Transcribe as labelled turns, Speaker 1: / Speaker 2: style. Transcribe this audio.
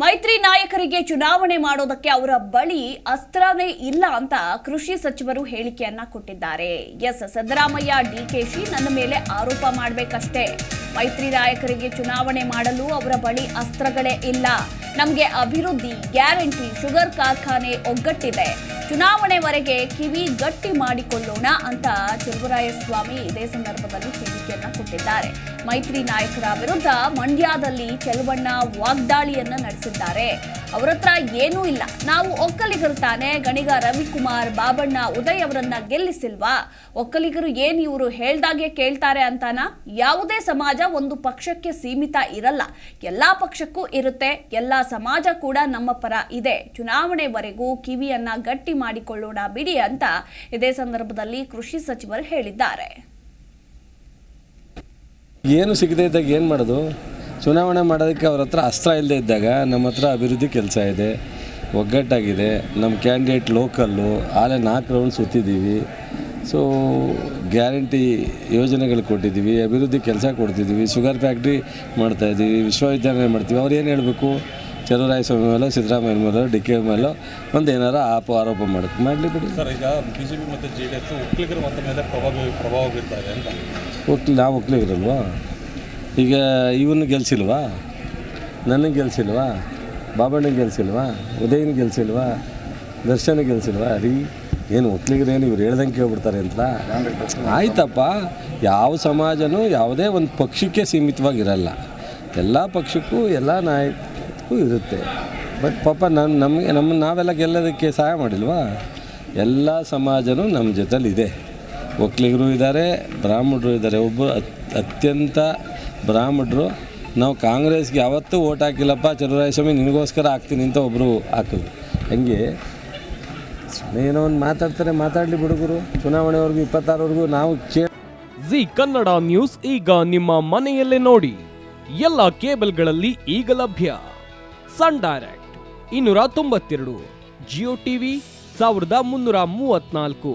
Speaker 1: ಮೈತ್ರಿ ನಾಯಕರಿಗೆ ಚುನಾವಣೆ ಮಾಡೋದಕ್ಕೆ ಅವರ ಬಳಿ ಅಸ್ತ್ರನೇ ಇಲ್ಲ ಅಂತ ಕೃಷಿ ಸಚಿವರು ಹೇಳಿಕೆಯನ್ನ ಕೊಟ್ಟಿದ್ದಾರೆ. ಎಸ್. ಸಿದ್ದರಾಮಯ್ಯ, ಡಿಕೆಶಿ ನನ್ನ ಮೇಲೆ ಆರೋಪ ಮಾಡಬೇಕಷ್ಟೇ. ಮೈತ್ರಿ ನಾಯಕರಿಗೆ ಚುನಾವಣೆ ಮಾಡಲು ಅವರ ಬಳಿ ಅಸ್ತ್ರಗಳೇ ಇಲ್ಲ. ನಮಗೆ ಅಭಿವೃದ್ಧಿ, ಗ್ಯಾರಂಟಿ, ಶುಗರ್ ಕಾರ್ಖಾನೆ ಒಗ್ಗಟ್ಟಿದೆ. ಚುನಾವಣೆವರೆಗೆ ಕಿವಿ ಗಟ್ಟಿ ಮಾಡಿಕೊಳ್ಳೋಣ ಅಂತ ಚೆಲುವರಾಯಸ್ವಾಮಿ ಇದೇ ಸಂದರ್ಭದಲ್ಲಿ ಹೇಳಿಕೆಯನ್ನ ಕೊಟ್ಟಿದ್ದಾರೆ. ಮೈತ್ರಿ ನಾಯಕರ ವಿರುದ್ಧ ಮಂಡ್ಯದಲ್ಲಿ ಚೆಲುವಣ್ಣ ವಾಗ್ದಾಳಿಯನ್ನ ನಡೆಸಿದ್ದಾರೆ. ಅವರ ಹತ್ರ ಏನೂ ಇಲ್ಲ. ನಾವು ಒಕ್ಕಲಿಗರು ತಾನೆ. ಗಣಿಗ ರವಿಕುಮಾರ್ ಬಾಬಣ್ಣ ಉದಯ್ ಅವರನ್ನ ಗೆಲ್ಲಿಸಿಲ್ವಾ? ಒಕ್ಕಲಿಗರು ಏನು ಇವರು ಹೇಳ್ದಾಗೆ ಕೇಳ್ತಾರೆ ಅಂತಾನ? ಯಾವುದೇ ಸಮಾಜ ಒಂದು ಪಕ್ಷಕ್ಕೆ ಸೀಮಿತ ಇರಲ್ಲ. ಎಲ್ಲಾ ಪಕ್ಷಕ್ಕೂ ಇರುತ್ತೆ. ಎಲ್ಲಾ ಸಮಾಜ ಕೂಡ ನಮ್ಮ ಪರ ಇದೆ. ಚುನಾವಣೆವರೆಗೂ ಕಿವಿಯನ್ನ ಗಟ್ಟಿ ಮಾಡಿಕೊಳ್ಳೋಣ ಬಿಡಿ ಅಂತ ಇದೇ ಸಂದರ್ಭದಲ್ಲಿ ಕೃಷಿ ಸಚಿವರು ಹೇಳಿದ್ದಾರೆ.
Speaker 2: ಏನು ಸಿಗದೇ ಇದ್ದಾಗ ಏನು ಮಾಡೋದು? ಚುನಾವಣೆ ಮಾಡೋದಕ್ಕೆ ಅವ್ರ ಹತ್ರ ಅಸ್ತ್ರ ಇಲ್ಲದೆ ಇದ್ದಾಗ ನಮ್ಮ ಹತ್ರ ಅಭಿವೃದ್ಧಿ ಕೆಲಸ ಇದೆ ಒಗ್ಗಟ್ಟಾಗಿದೆ. ನಮ್ಮ ಕ್ಯಾಂಡಿಡೇಟ್ ಲೋಕಲ್ಲು ಆಲೆ ನಾಲ್ಕು ರೌಂಡ್ ಸುತ್ತಿದ್ದೀವಿ. ಸೊ ಗ್ಯಾರಂಟಿ ಯೋಜನೆಗಳು ಕೊಟ್ಟಿದ್ದೀವಿ ಅಭಿವೃದ್ಧಿ ಕೆಲಸ ಕೊಡ್ತಿದ್ದೀವಿ ಶುಗರ್ ಫ್ಯಾಕ್ಟ್ರಿ ಮಾಡ್ತಾಯಿದ್ದೀವಿ ವಿಶ್ವವಿದ್ಯಾಲಯ ಮಾಡ್ತೀವಿ. ಅವ್ರು ಏನು ಹೇಳಬೇಕು? ಚಲುವರಾಯಸ್ವಾಮಿ ಮೇಲೋ ಸಿದ್ದರಾಮಯ್ಯ ಮೇಲೋ ಡಿ ಕೆ ಮೇಲೋ ಒಂದು ಏನಾರ ಆಪ ಆರೋಪ ಮಾಡಕ್ಕೆ ಮಾಡಲಿ ಬಿಡಿ.
Speaker 3: ಸರ್ ಈಗ ಮತ್ತು ಜೆ ಡಿ ಎಸ್ ಒಕ್ಕಲಿಗರ ಮತ ಮೇಲೆ ಪ್ರಭಾವ ಪ್ರಭಾವ ಇದೆ ಅಂತ.
Speaker 2: ನಾವು ಒಕ್ಲಿಗರಲ್ವಾ? ಈಗ ಇವನ್ನ ಗೆಲ್ಸಿಲ್ವಾ? ನನಗೆ ಗೆಲ್ಸಿಲ್ವಾ? ಬಾಬಣ್ಣ ಗೆಲ್ಸಿಲ್ವಾ? ಉದಯನ ಗೆಲ್ಸಿಲ್ವಾ? ದರ್ಶನ ಗೆಲ್ಸಿಲ್ವಾ? ರೀ, ಏನು ಒಕ್ಕಲಿಗರೇನು ಇವ್ರು ಹೇಳ್ದಂಗೆ ಕೇಳ್ಬಿಡ್ತಾರೆ ಅಂತ? ಆಯ್ತಪ್ಪ. ಯಾವ ಸಮಾಜನೂ ಯಾವುದೇ ಒಂದು ಪಕ್ಷಕ್ಕೆ ಸೀಮಿತವಾಗಿರಲ್ಲ. ಎಲ್ಲ ಪಕ್ಷಕ್ಕೂ, ಎಲ್ಲ ನಾಯಕಕ್ಕೂ ಇರುತ್ತೆ. ಬಟ್ ಪಾಪ ನಾನು ನಮಗೆ ನಮ್ಮ ನಾವೆಲ್ಲ ಗೆಲ್ಲೋದಕ್ಕೆ ಸಹಾಯ ಮಾಡಿಲ್ವಾ? ಎಲ್ಲ ಸಮಾಜನೂ ನಮ್ಮ ಜೊತೆಲಿದೆ ಒಕ್ಕಲಿಗರು ಇದ್ದಾರೆ, ಬ್ರಾಹ್ಮಣರು ಇದ್ದಾರೆ. ಒಬ್ಬ ಅತ್ಯಂತ ಬ್ರಾಹ್ಮಣರು. ನಾವು ಕಾಂಗ್ರೆಸ್ಗೆ ಯಾವತ್ತೂ ಓಟ್ ಹಾಕಿಲ್ಲಪ್ಪ ಚಲುವರಾಯಸ್ವಾಮಿ ನಿನಗೋಸ್ಕರ ಹಾಕ್ತೀನಿ ಅಂತ ಒಬ್ಬರು ಹಾಕಿದ್ರು ಹಂಗೆ? ಏನೋ ಒಂದು ಮಾತಾಡ್ತಾರೆ, ಮಾತಾಡಲಿ ಬಿಡುಗರು ಚುನಾವಣೆವರೆಗೂ ಇಪ್ಪತ್ತಾರವರೆಗೂ ನಾವು ಕೇ
Speaker 4: ಜಿ ಕನ್ನಡ ನ್ಯೂಸ್ ಈಗ ನಿಮ್ಮ ಮನೆಯಲ್ಲೇ ನೋಡಿ. ಎಲ್ಲ ಕೇಬಲ್ಗಳಲ್ಲಿ ಈಗ ಲಭ್ಯ. ಸನ್ ಡೈರೆಕ್ಟ್, ಇನ್ನೂರ ತೊಂಬತ್ತೆರಡು, ಜಿಯೋ ಟಿವಿ, ಸಾವಿರದ ಮುನ್ನೂರ ಮೂವತ್ನಾಲ್ಕು